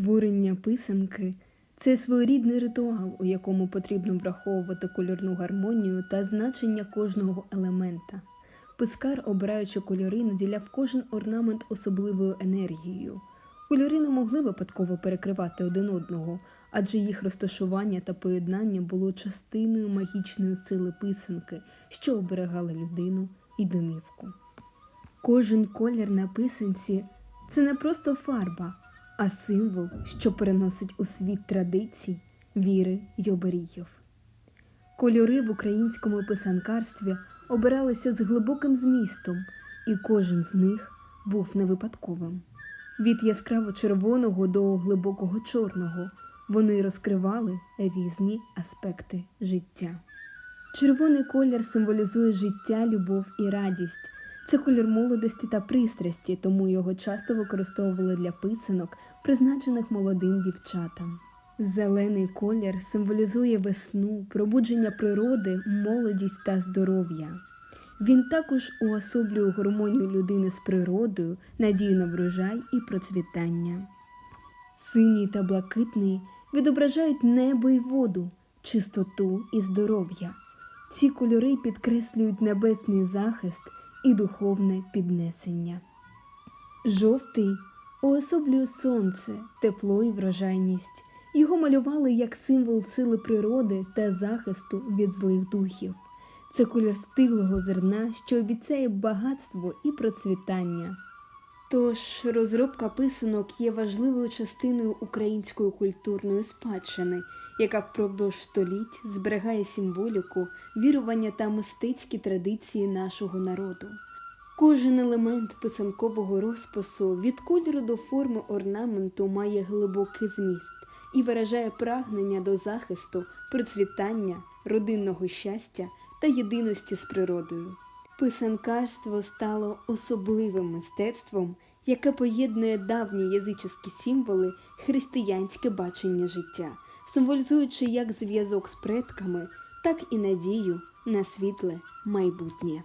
Створення писанки це своєрідний ритуал, у якому потрібно враховувати кольорну гармонію та значення кожного елемента. Пискар, обираючи кольори, наділяв кожен орнамент особливою енергією. Кольори не могли випадково перекривати один одного, адже їх розташування та поєднання було частиною магічної сили писанки, що оберегала людину і домівку. Кожен колір на писанці це не просто фарба, а символ, що переносить у світ традицій, віри й оберігів. Кольори в українському писанкарстві обиралися з глибоким змістом, і кожен з них був не випадковим. Від яскраво червоного до глибокого чорного вони розкривали різні аспекти життя. Червоний колір символізує життя, любов і радість. Це колір молодості та пристрасті, тому його часто використовували для писанок, призначених молодим дівчатам. Зелений колір символізує весну, пробудження природи, молодість та здоров'я. Він також уособлює гармонію людини з природою, надію на врожай і процвітання. Синій та блакитний відображають небо й воду, чистоту і здоров'я. Ці кольори підкреслюють небесний захист і духовне піднесення. Жовтий уособлює сонце, тепло і врожайність. Його малювали як символ сили природи та захисту від злих духів. Це колір стиглого зерна, що обіцяє багатство і процвітання. Тож розробка писанок є важливою частиною української культурної спадщини, яка впродовж століть зберігає символіку, вірування та мистецькі традиції нашого народу. Кожен елемент писанкового розпису від кольору до форми орнаменту має глибокий зміст і виражає прагнення до захисту, процвітання, родинного щастя та єдиності з природою. Писанкарство стало особливим мистецтвом, яке поєднує давні язичні символи, християнське бачення життя, символізуючи як зв'язок з предками, так і надію на світле майбутнє.